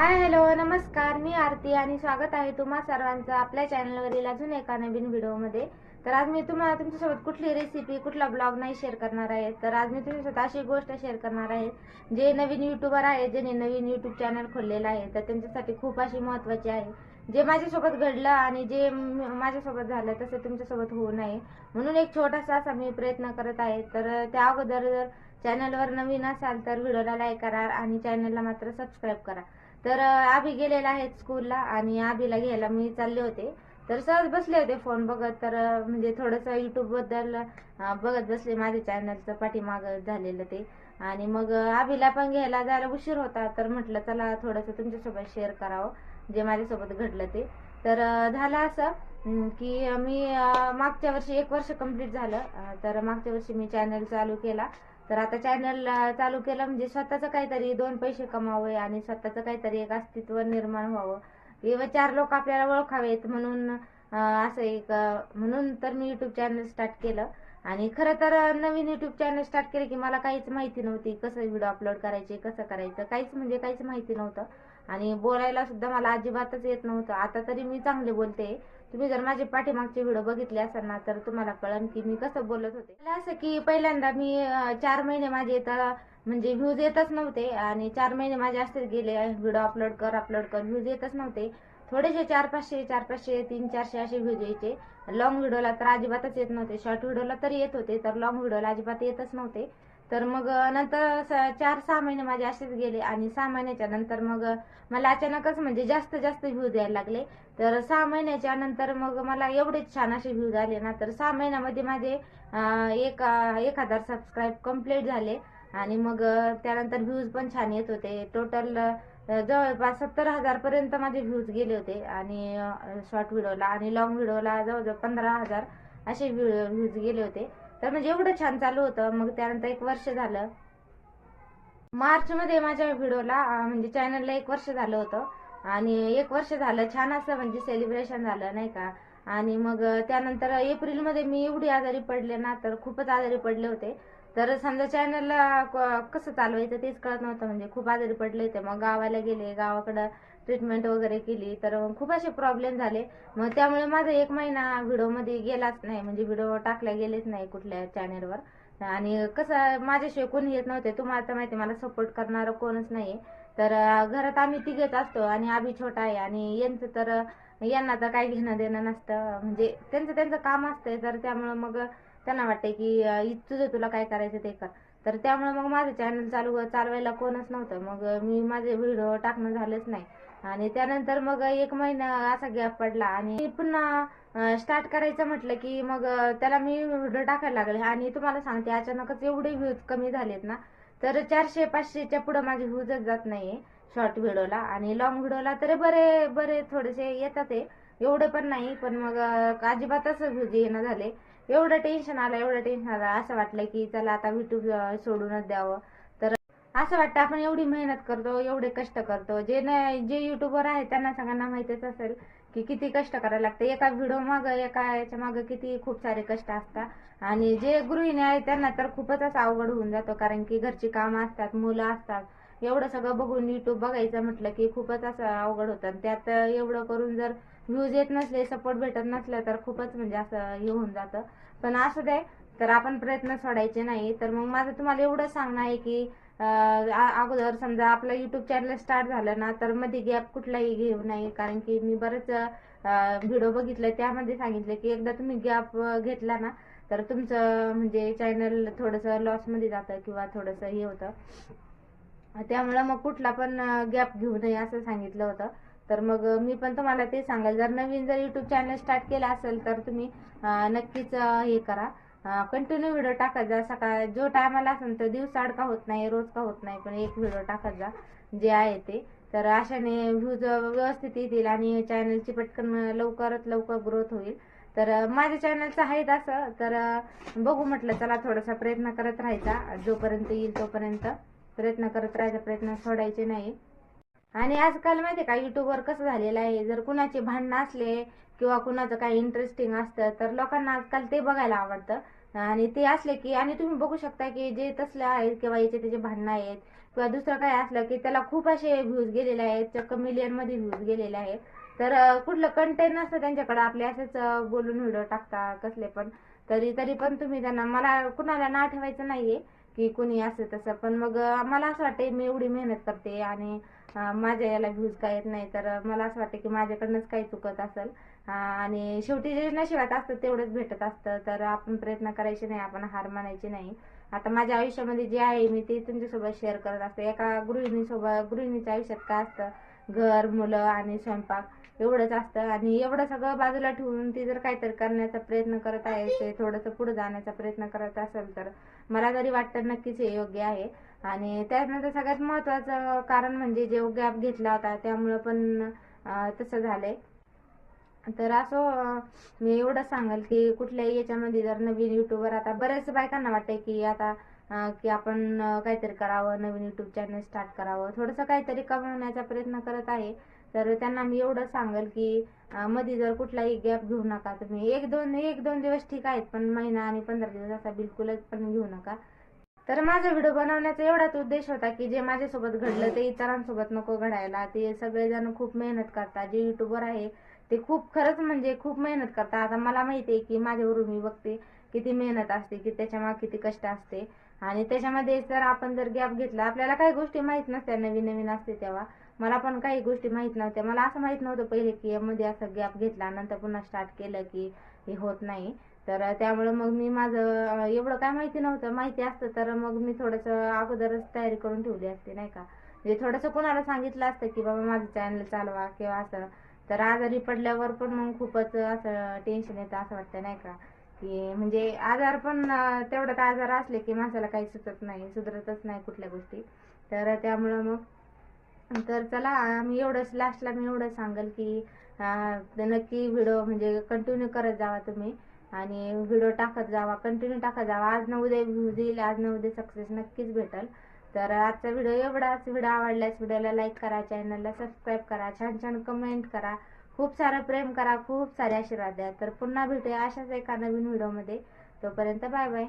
Hi hello नमस्कार. मी आरती आणि स्वागत आहे तुम्हा सर्वांचं आपल्या चॅनलवरील अजून एका नवीन व्हिडिओमध्ये. तर आज मी तुम्हाला तुमच्यासोबत कुठली रेसिपी कुठला ब्लॉग नाही शेअर करणार आहे. तर आज मी तुमच्यासोबत अशी गोष्ट शेअर करणार आहे जे नवीन युट्यूबर आहे ज्यांनी नवीन युट्यूब चॅनल खोललेलं आहे. तर त्यांच्यासाठी खूप अशी महत्वाची आहे. जे माझ्यासोबत घडलं आणि जे माझ्यासोबत झालं तसं तुमच्यासोबत होऊ नये. म्हणून एक छोटासा असा मी प्रयत्न करत आहे. तर त्या अगोदर जर चॅनलवर नवीन असाल तर व्हिडिओला लाईक करा आणि चॅनलला मात्र सबस्क्राईब करा. तर आभी गेलेला आहे स्कूलला आणि आभीला घ्यायला मी चालले होते. तर सहज बसले होते फोन बघत. तर म्हणजे थोडंसं युट्यूबबद्दल बघत बसले. माझ्या चॅनलचं पाठीमाग झालेलं ते. आणि मग आभीला पण घ्यायला जायला उशीर होता. तर म्हटलं चला थोडंसं तुमच्यासोबत शेअर करावं. जे माझ्यासोबत घडलं ते. तर झालं असं की मी मागच्या वर्षी एक वर्ष कंप्लीट झालं. तर मागच्या वर्षी मी चॅनल चालू केला. तर आता चॅनल चालू केलं म्हणजे स्वतःचं काहीतरी दोन पैसे कमावे आणि स्वतःचं काहीतरी एक अस्तित्व निर्माण व्हावं. किंवा चार लोक आपल्याला ओळखावेत म्हणून असं एक म्हणून तर मी युट्यूब चॅनल स्टार्ट केलं. आणि खरं तर नवीन युट्यूब चॅनल स्टार्ट केलं की मला काहीच माहिती नव्हती कसं व्हिडिओ अपलोड करायचे कसं करायचं काहीच म्हणजे काहीच माहिती नव्हतं. आणि बोलायला सुद्धा मला अजिबातच येत नव्हतं. आता तरी मी चांगले बोलते. तुम्ही जर माझे पाठीमागचे व्हिडिओ बघितले असाल ना तर तुम्हाला कळन की मी कसं बोलत होते. मला असं की पहिल्यांदा मी चार महिने माझे तर म्हणजे व्ह्यूज येतच नव्हते आणि चार महिने माझे असेच गेले. व्हिडिओ अपलोड कर अपलोड कर व्ह्यूज येतच नव्हते. थोडेसे चार पाचशे चार पाचशे तीन चारशे असे व्ह्यूज यायचे. लॉंग व्हिडिओला तर अजिबातच येत नव्हते. शॉर्ट व्हिडिओला तरी येत होते तर लॉंग व्हिडिओला अजिबात येतच नव्हते. तर मग नंतर स- चार सहा महिने माझे असेच गेले आणि सहा महिन्याच्या नंतर मग मला अचानकच म्हणजे जास्त जास्त व्ह्यूज यायला लागले. तर सहा महिन्याच्या नंतर मग मला एवढेच छान असे व्ह्यूज आले ना तर सहा महिन्यामध्ये माझे एक एक हजार सबस्क्राईब कंप्लीट झाले. आणि मग त्यानंतर व्ह्यूज पण छान येत होते. टोटल जवळपास सत्तर हजार पर्यंत माझे व्ह्यूज गेले होते. आणि शॉर्ट व्हिडिओला आणि लॉंग व्हिडिओला जवळजवळ पंधरा हजार असे व्ह्यूज गेले होते. तर म्हणजे एवढं छान चालू होतं. मग त्यानंतर एक वर्ष झालं. मार्च मध्ये माझ्या व्हिडिओला म्हणजे चॅनलला एक वर्ष झालं होतं. आणि एक वर्ष झालं छान असं म्हणजे सेलिब्रेशन झालं नाही का? आणि मग त्यानंतर एप्रिलमध्ये मी एवढी आजारी पडले ना तर खूपच आजारी पडले होते. तर समजा चॅनलला कसं चालवायचं तेच कळत नव्हतं. म्हणजे खूप आजारी पडले होते. मग गावाला गेले गावाकडं ट्रीटमेंट वगैरे केली तर खूप असे प्रॉब्लेम झाले. मग त्यामुळे माझा एक महिना व्हिडिओमध्ये गेलाच नाही. म्हणजे व्हिडिओ टाकला गेलेच नाही कुठल्या चॅनेलवर आणि कसं माझ्याशिवाय कोणी येत नव्हते. तुम्हाला तर माहिती आहे, मला सपोर्ट करणारं कोणच नाही तर घरात आम्ही तिघेच असतो आणि आम्ही छोटा आहे. आणि यांचं तर यांना तर काही घेणं देणं नसतं. म्हणजे त्यांचं त्यांचं काम असतंय. तर त्यामुळं मग त्यांना वाटतंय की तुझं तुला काय करायचं ते कर. तर त्यामुळे मग माझं चॅनल चालू चालवायला कोणच नव्हतं. मग मी माझे व्हिडिओ टाकणं झालंच नाही. आणि त्यानंतर मग एक महिना असा गॅप पडला आणि पुन्हा स्टार्ट करायचं म्हटलं की मग त्याला मी व्हिडिओ टाकायला लागले. आणि तुम्हाला सांगते अचानकच एवढे व्ह्यूज कमी झालेत ना तर चारशे पाचशेच्या पुढं माझे व्ह्यूजच जात नाही शॉर्ट व्हिडिओला आणि लॉंग व्हिडिओला तर बरे बरे थोडेसे येतात ते एवढं पण नाही पण मग अजिबातच म्हणजे व्ह्यूज येणं झाले. एवढं टेन्शन आलं एवढं टेन्शन आलं. असं वाटलं की चला आता युट्यूब सोडूनच द्यावं. तर असं वाटतं आपण एवढी मेहनत करतो एवढे कष्ट करतो. जे नाही जे युट्यूबर आहे त्यांना सगळ्यांना माहितीच असेल की किती कष्ट करायला लागतं. एका व्हिडिओ माग एका याच्या माग किती खूप सारे कष्ट असतात. आणि जे गृहिणी आहेत त्यांना तर खूपच असं अवघड होऊन जातो. कारण की घरची कामं असतात मुलं असतात. एवढं सगळं बघून युट्यूब बघायचं म्हटलं की खूपच असं अवघड होतं. आणि त्यात एवढं करून जर व्ह्यूज येत नसले सपोर्ट भेटत नसला तर खूपच म्हणजे असं हे होऊन जातं. पण असं दे तर आपण प्रयत्न सोडायचे नाही. तर मग माझं तुम्हाला एवढं सांगणं आहे की अगोदर समजा आपलं युट्यूब चॅनल स्टार्ट झालं ना तर मध्ये गॅप कुठलाही घेऊ नये. कारण की मी बरेच व्हिडिओ बघितले त्यामध्ये सांगितले की एकदा तुम्ही गॅप घेतला ना तर तुमचं म्हणजे चॅनल थोडंसं लॉसमध्ये जातं किंवा थोडंसं हे होतं. त्यामुळं मग कुठला पण गॅप घेऊ नये असं सांगितलं होतं. तर मग मी पण तुम्हाला ते सांगाल जर नवीन जर युट्यूब चॅनल स्टार्ट केलं असेल तर तुम्ही नक्कीच हे करा. कंटिन्यू व्हिडिओ टाकत जा. सकाळ जो टायमाला असेल तर दिवसाआड का होत नाही रोज का होत नाही पण एक व्हिडिओ टाकत जा जे आहे ते. तर अशाने व्ह्यूज व्यवस्थित येतील आणि चॅनलची पटकन लवकरात लवकर ग्रोथ होईल. तर माझ्या चॅनलचं आहे असं. तर बघू म्हटलं चला थोडासा प्रयत्न करत राहायचा. जोपर्यंत येईल तोपर्यंत प्रयत्न करत राहायचा. प्रयत्न सोडायचे नाही. आणि आजकाल माहिती का युट्यूबवर कसं झालेलं आहे जर कुणाचे भांडणं असले किंवा कुणाचं काही इंटरेस्टिंग असतं तर लोकांना आजकाल ते बघायला आवडतं. आणि ते असले की आणि तुम्ही बघू शकता की जे तसले आहेत किंवा याचे त्याचे भांडणं आहेत किंवा दुसरं काय असलं की त्याला खूप असे व्ह्यूज गेलेले आहेत चक्क मिलियनमध्ये व्ह्यूज गेलेले आहेत. तर कुठलं कंटेंट नसतं त्यांच्याकडे आपले असेच बोलून व्हिडिओ टाकता कसले पण. तरी तरी पण तुम्ही त्यांना मला कुणाला नाव ठेवायचं नाहीये. की कुणी असं तसं. पण मग मला असं वाटतं मी एवढी मेहनत करते आणि माझ्या याला व्ह्यूज काय येत नाही तर मला असं वाटतं की माझ्याकडनंच काही चुकत असेल. आणि शेवटी जे नशिबात असतं तेवढंच भेटत असतं. तर आपण प्रयत्न करायचे नाही आपण हार मानायची नाही. आता माझ्या आयुष्यामध्ये जे आहे मी ते तुमच्यासोबत शेअर करत असते. एका गृहिणीसोबत गृहिणीच्या आयुष्यात काय असतं? घर मुलं आणि स्वयंपाक एवढंच असतं. आणि एवढं सगळं बाजूला ठेवून ती जर काहीतरी करण्याचा प्रयत्न करत आहे ते थोडंसं पुढे जाण्याचा प्रयत्न करत असेल तर मला तरी वाटतं नक्कीच हे योग्य आहे. आणि त्यानंतर सगळ्यात महत्वाचं कारण म्हणजे जे गॅप घेतला होता त्यामुळं पण तसं झालंय. तर असो मी एवढं सांगेल की कुठल्याही याच्यामध्ये जर नवीन युट्यूबवर आता बऱ्याच बायकांना वाटतंय की आता की आपण काहीतरी करावं नवीन यूट्यूब चॅनल स्टार्ट करावं थोडंसं काहीतरी कमवण्याचा प्रयत्न करत आहे. तर त्यांना मी एवढं सांगेल की मध्ये जर कुठलाही गॅप घेऊ नका तुम्ही. एक दोन एक दोन दिवस ठीक आहेत पण महिना आणि पंधरा दिवस असा बिलकुलच पण घेऊ नका. तर माझा व्हिडिओ बनवण्याचा एवढाच उद्देश होता की जे माझ्यासोबत घडलं ते इतरांसोबत नको घडायला. ते सगळेजण खूप मेहनत करतात. जे युट्यूबर आहे ते खूप खरंच म्हणजे खूप मेहनत करतात. आता मला माहिती आहे की माझ्यावरून मी बघते किती मेहनत असते की त्याच्यामागे किती कष्ट असते. आणि त्याच्यामध्ये जर आपण जर गॅप घेतला आपल्याला काही गोष्टी माहीत नसत्या नवीन नवीन असते तेव्हा. मला पण काही गोष्टी माहीत नव्हत्या. मला असं माहीत नव्हतं पहिले की यामध्ये असं गॅप घेतला नंतर पुन्हा स्टार्ट केलं की हे होत नाही. तर त्यामुळे मग मी माझं एवढं काय माहिती नव्हतं. माहिती असतं तर मग मी थोडंसं अगोदरच तयारी करून ठेवली असते नाही का? म्हणजे थोडंसं कोणाला सांगितलं असतं की बाबा माझं चॅनल चालवा किंवा असं. तर आजारी पडल्यावर पण मग खूपच असं टेन्शन येतं असं वाटतं नाही का? की म्हणजे आजार पण तेवढ्यात आजार असले की माणसाला काही सुचत नाही सुधरतच नाही कुठल्या गोष्टी. तर त्यामुळं मग तर चला मी एवढंच लास्टला मी एवढं सांगेल की नक्की व्हिडिओ म्हणजे कंटिन्यू करत जावा तुम्ही. आणि व्हिडिओ टाकत जावा कंटिन्यू टाकत जावा. आज न उद्या व्ह्यूज येईल आज न उद्या सक्सेस नक्कीच भेटल. तर आजचा व्हिडिओ एवढाच. व्हिडिओ आवडल्यास व्हिडिओला लाईक करा चॅनलला सबस्क्राईब करा छान छान कमेंट करा. खूप सारं प्रेम करा खूप सारे आशीर्वाद द्या. तर पुन्हा भेटूया अशाच एका नवीन व्हिडिओमध्ये. तोपर्यंत बाय बाय.